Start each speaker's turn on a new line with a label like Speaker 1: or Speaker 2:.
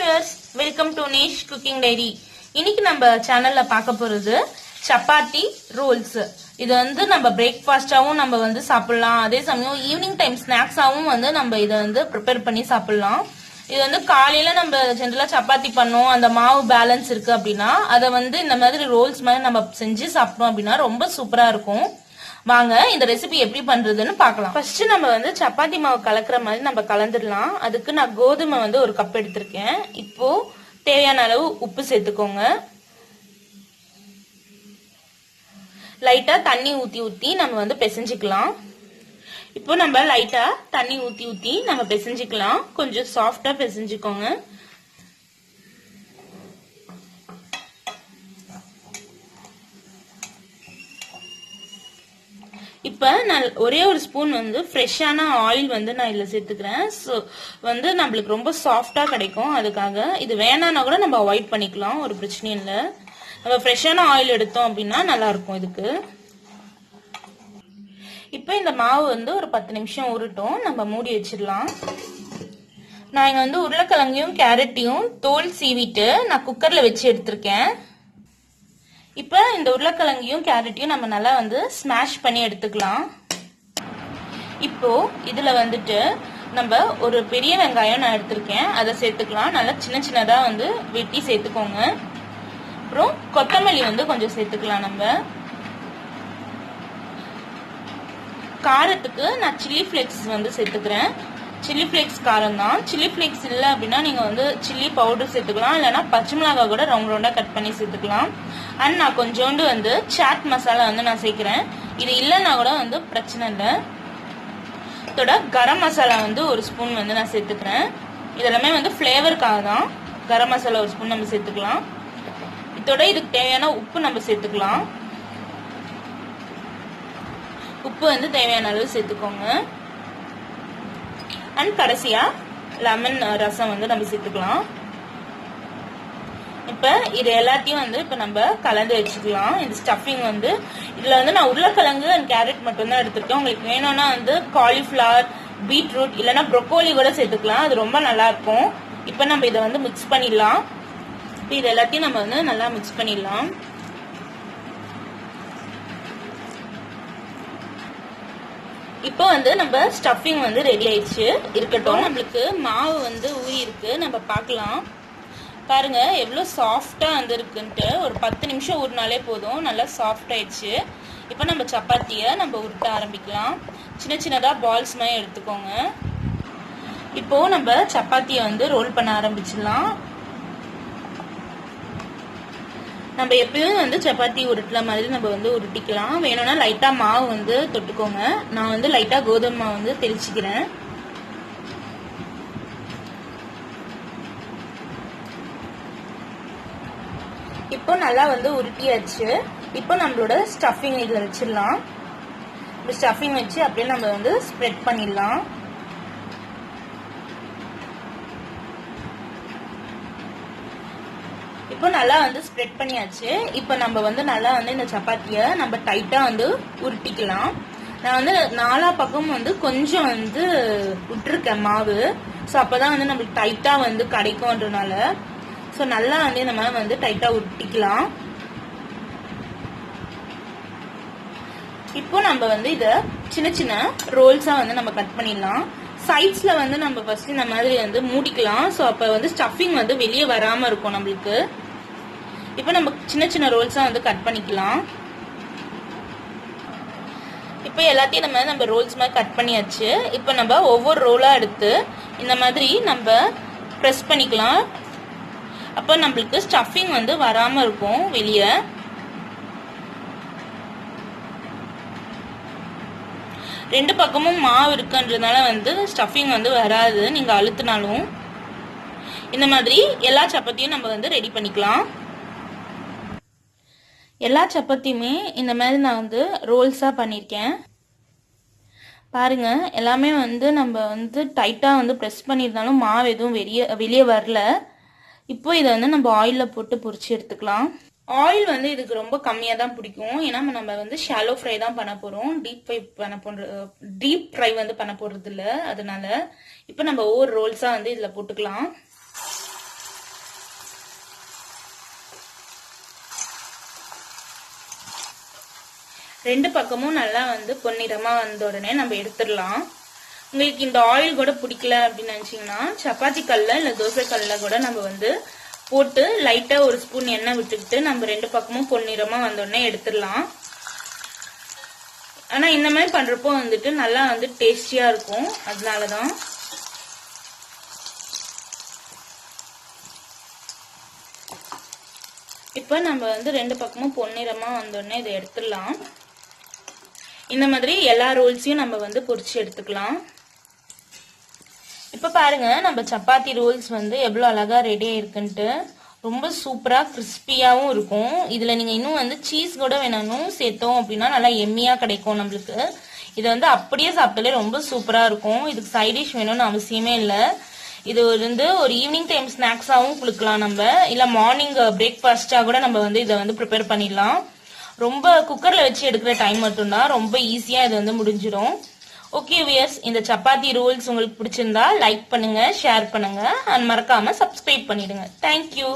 Speaker 1: Viewers welcome to Nesh cooking diary இன்னைக்கு நம்ம சேனல்ல பார்க்க போறது சப்பாத்தி ரோல்ஸ் இது வந்து நம்ம பிரேக்ஃபாஸ்டாவும் நம்ம வந்து சாப்பிடலாம். அதே சமயம் ஈவினிங் டைம் ஸ்நாக்ஸாவும் வந்து நம்ம இதை வந்து ப்ரிப்பேர் பண்ணி சாப்பிடலாம். இது வந்து காலையில நம்ம ஜென்ரலா சப்பாத்தி பண்ணோம். அந்த மாவு பேலன்ஸ் இருக்கு அப்படின்னா அதை வந்து இந்த மாதிரி ரோல்ஸ் மாதிரி நம்ம செஞ்சு சாப்பிட்டோம் அப்படின்னா ரொம்ப சூப்பரா இருக்கும். வாங்க இந்த ரெசிபி எப்படி பண்றதுன்னு பார்க்கலாம். ஃபர்ஸ்ட் நம்ம வந்து சப்பாத்தி மாவு கலக்குற மாதிரி நம்ம கலந்துடலாம். அதுக்கு நான் கோதுமை வந்து ஒரு கப் எடுத்திருக்கேன். இப்போ தேவையான அளவு உப்பு சேர்த்துக்கோங்க. லைட்டா தண்ணி ஊத்தி ஊத்தி நம்ம வந்து பிசைஞ்சுக்கலாம். இப்போ நம்ம லைட்டா தண்ணி ஊத்தி ஊத்தி நம்ம பிசைஞ்சுக்கலாம். கொஞ்சம் சாஃப்டா பிசைஞ்சுக்கோங்க. இப்போ நான் ஒரே ஒரு ஸ்பூன் வந்து ஃப்ரெஷ்ஷான ஆயில் வந்து நான் இதில் சேர்த்துக்கிறேன். ஸோ வந்து நம்மளுக்கு ரொம்ப சாஃப்டாக கிடைக்கும். அதுக்காக இது வேணான்னா கூட நம்ம அவாய்ட் பண்ணிக்கலாம். ஒரு பிரச்சனையும் இல்லை. நம்ம ஃப்ரெஷ்ஷான ஆயில் எடுத்தோம் அப்படின்னா நல்லாயிருக்கும் இதுக்கு. இப்போ இந்த மாவு வந்து ஒரு பத்து நிமிஷம் உருட்டும் நம்ம மூடி வச்சிடலாம். நான் இங்கே வந்து உருளைக்கிழங்கையும் கேரட்டையும் தோல் சீவிட்டு நான் குக்கரில் வச்சு எடுத்திருக்கேன். இப்போ இந்த உருளைக்கிழங்கையும் கேரட்டையும் நம்ம நல்லா வந்து ஸ்மாஷ் பண்ணி எடுத்துக்கலாம். இப்போ இதில் வந்துட்டு நம்ம ஒரு பெரிய வெங்காயம் நான் எடுத்திருக்கேன். அதை சேர்த்துக்கலாம். நல்லா சின்ன சின்னதாக வந்து வெட்டி சேர்த்துக்கோங்க. அப்புறம் கொத்தமல்லி வந்து கொஞ்சம் சேர்த்துக்கலாம் நம்ம. காரத்துக்கு நான் சில்லி ஃப்ளேக்ஸ் வந்து சேர்த்துக்கிறேன். சில்லி ஃப்ளேக்ஸ் காரம் தான் சில்லி ஃப்ளேக்ஸ் இல்லை அப்படின்னா நீங்கள் வந்து சில்லி பவுடர் சேர்த்துக்கலாம். இல்லைனா பச்சை மிளகாய் கூட ரவுண்ட் ரவுண்டாக கட் பண்ணி சேர்த்துக்கலாம். அண்ட் நான் கொஞ்சோண்டு வந்து சாட் மசாலா வந்து நான் சேர்க்குறேன். இது இல்லைன்னா கூட வந்து பிரச்சனை இல்லை. இதோட கரம் மசாலா வந்து ஒரு ஸ்பூன் வந்து நான் சேர்த்துக்கிறேன். இதெல்லாமே வந்து ஃப்ளேவருக்காக தான். கரம் மசாலா ஒரு ஸ்பூன் நம்ம சேர்த்துக்கலாம். இதோட இதுக்கு தேவையான உப்பு நம்ம சேர்த்துக்கலாம். உப்பு வந்து தேவையான அளவு சேர்த்துக்கோங்க. அண்ட் கடைசியா லெமன் ரசம் வந்து நம்ம சேர்த்துக்கலாம். இப்போ இது எல்லாத்தையும் வந்து இப்போ நம்ம கலந்து வச்சுக்கலாம். இந்த ஸ்டஃபிங் வந்து இதில் வந்து நான் உருளைக்கிழங்கு அண்ட் கேரட் மட்டும் தான் எடுத்துருக்கேன். உங்களுக்கு வேணும்னா வந்து காலிஃப்ளவர் பீட்ரூட் இல்லைன்னா ப்ரொக்கோலி கூட சேர்த்துக்கலாம். அது ரொம்ப நல்லா இருக்கும் இப்போ நம்ம இதை வந்து மிக்ஸ் பண்ணிடலாம். இப்போ இது எல்லாத்தையும் நம்ம வந்து நல்லா மிக்ஸ் பண்ணிடலாம். இப்போ வந்து நம்ம ஸ்டஃபிங் வந்து ரெடி ஆயிடுச்சு. இருக்கட்டும் நம்மளுக்கு மாவு வந்து ஊறி இருக்கு. நம்ம பார்க்கலாம். பாருங்க எவ்வளோ சாஃப்டாக வந்து இருக்குன்ட்டு. ஒரு பத்து நிமிஷம் ஊறினாலே போதும். நல்லா சாஃப்ட் ஆயிடுச்சு. இப்போ நம்ம சப்பாத்தியை நம்ம உருட்ட ஆரம்பிக்கலாம். சின்ன சின்னதாக பால்ஸ் மாதிரி எடுத்துக்கோங்க. இப்போ நம்ம சப்பாத்தியை வந்து ரோல் பண்ண ஆரம்பிச்சிடலாம். நம்ம எப்பயும் வந்து சப்பாத்தி உருட்டுற மாதிரி நம்ம வந்து உருட்டிக்கலாம். வேணும்னா லைட்டா மாவு வந்து தொட்டுக்கோங்க. நான் வந்து லைட்டா கோதுமை மாவு வந்து தெளிச்சுக்கிறேன். இப்போ நல்லா வந்து உருட்டியாச்சு. இப்போ நம்மளோட ஸ்டஃபிங் இதில் வச்சிடலாம். இந்த ஸ்டஃபிங் வச்சு அப்படியே நம்ம வந்து ஸ்ப்ரெட் பண்ணிடலாம். இப்போ நல்லா வந்து ஸ்ப்ரெட் பண்ணியாச்சு. இப்போ நம்ம வந்து நல்லா வந்து இந்த சப்பாத்தியை நம்ம டைட்டாக வந்து உருட்டிக்கலாம். நான் வந்து நாலா பக்கம் வந்து கொஞ்சம் வந்து விட்டுருக்கேன் மாவு. ஸோ அப்போதான் வந்து நம்மளுக்கு டைட்டாக வந்து கிடைக்கும்ன்றனால. ஸோ நல்லா வந்து நம்ம வந்து டைட்டாக உருட்டிக்கலாம். இப்போ நம்ம வந்து இதை சின்ன சின்ன ரோல்ஸாக வந்து நம்ம கட் பண்ணிடலாம். சைட்ஸில் வந்து நம்ம ஃபர்ஸ்ட் இந்த மாதிரி வந்து மூடிக்கலாம். ஸோ அப்போ வந்து ஸ்டஃபிங் வந்து வெளியே வராமல் இருக்கும் நம்மளுக்கு. இப்போ நம்ம சின்ன சின்ன ரோல்ஸாக வந்து கட் பண்ணிக்கலாம். இப்போ எல்லாத்தையும் நம்ம நம்ம ரோல்ஸ் மாதிரி கட் பண்ணியாச்சு. இப்போ நம்ம ஒவ்வொரு ரோலாக எடுத்து இந்த மாதிரி நம்ம ப்ரெஸ் பண்ணிக்கலாம். அப்போ நம்மளுக்கு ஸ்டஃபிங் வந்து வராமல் இருக்கும் வெளியே. ரெண்டு பக்கமும் மாவு இருக்குன்றதுனால வந்து ஸ்டஃபிங் வந்து வராது. நீங்கள் அழுத்தினாலும். இந்த மாதிரி எல்லா சப்பாத்தியும் நம்ம வந்து ரெடி பண்ணிக்கலாம். எல்லா சப்பாத்தியுமே இந்த மாதிரி நான் வந்து ரோல்ஸாக பண்ணியிருக்கேன். பாருங்க எல்லாமே வந்து நம்ம வந்து டைட்டாக வந்து ப்ரெஸ் பண்ணியிருந்தாலும் மாவு எதுவும் வெளியே வெளியே வரல. இப்போ இதை வந்து நம்ம ஆயிலில் போட்டு பொறிச்சு எடுத்துக்கலாம். ஆயில் வந்து இதுக்கு ரொம்ப கம்மியாக தான் பிடிக்கும். ஏன்னா நம்ம வந்து ஷாலோ ஃப்ரை தான் பண்ண போகிறோம் டீப் ஃப்ரை பண்ண போன்ற டீப் ஃப்ரை வந்து பண்ண போடுறது இல்லை அதனால இப்போ நம்ம ஒவ்வொரு ரோல்ஸாக வந்து இதில் போட்டுக்கலாம். ரெண்டு பக்கமும் நல்லா வந்து பொன்னிறமாக வந்த உடனே நம்ம எடுத்துடலாம். உங்களுக்கு இந்த ஆயில் கூட பிடிக்கல அப்படின்னு நினச்சிங்கன்னா சப்பாத்தி கல்லில் இல்லை தோசை கல்ல கூட நம்ம வந்து போட்டு லைட்டா ஒரு ஸ்பூன் எண்ணெய் விட்டுக்கிட்டு நம்ம ரெண்டு பக்கமும் பொன்னிறமா வந்தோடனே எடுத்துடலாம். ஆனா இந்த மாதிரி பண்றப்போ வந்துட்டு நல்லா வந்து டேஸ்டியா இருக்கும். அதனாலதான். இப்போ நம்ம வந்து ரெண்டு பக்கமும் பொன்னிறமா வந்தோடனே இதை எடுத்துடலாம். இந்த மாதிரி எல்லா ரோல்ஸையும் நம்ம வந்து பொறிச்சு எடுத்துக்கலாம். இப்போ பாருங்க நம்ம சப்பாத்தி ரோல்ஸ் வந்து எவ்வளோ அழகாக ரெடி ஆயிருக்குன்ட்டு. ரொம்ப சூப்பராக கிறிஸ்பியாகவும் இருக்கும். இதில் நீங்கள் இன்னும் வந்து சீஸ் கூட வேணாலும் சேர்த்தோம் அப்படின்னா நல்லா எம்மியாக கிடைக்கும் நம்மளுக்கு. இது வந்து அப்படியே சாப்பிட்டாலே ரொம்ப சூப்பராக இருக்கும். இதுக்கு சைட் டிஷ் வேணும்னு அவசியமே இல்லை. இது வந்து ஒரு ஈவினிங் டைம் ஸ்நாக்ஸாகவும் கொடுக்கலாம் நம்ம. இல்லை மார்னிங் பிரேக்ஃபாஸ்ட்டாக கூட நம்ம வந்து இதை வந்து ப்ரிப்பேர் பண்ணிடலாம். ரொம்ப குக்கரில் வச்சு எடுக்கிற டைம் மட்டும்தான். ரொம்ப ஈஸியாக இது வந்து முடிஞ்சிடும். ஓகே வியர்ஸ் இந்த சப்பாத்தி ரூல்ஸ் உங்களுக்கு பிடிச்சிருந்தா லைக் பண்ணுங்க ஷேர் பண்ணுங்க. அண்ட் மறக்காம சப்ஸ்கிரைப் பண்ணிடுங்க. தேங்க்யூ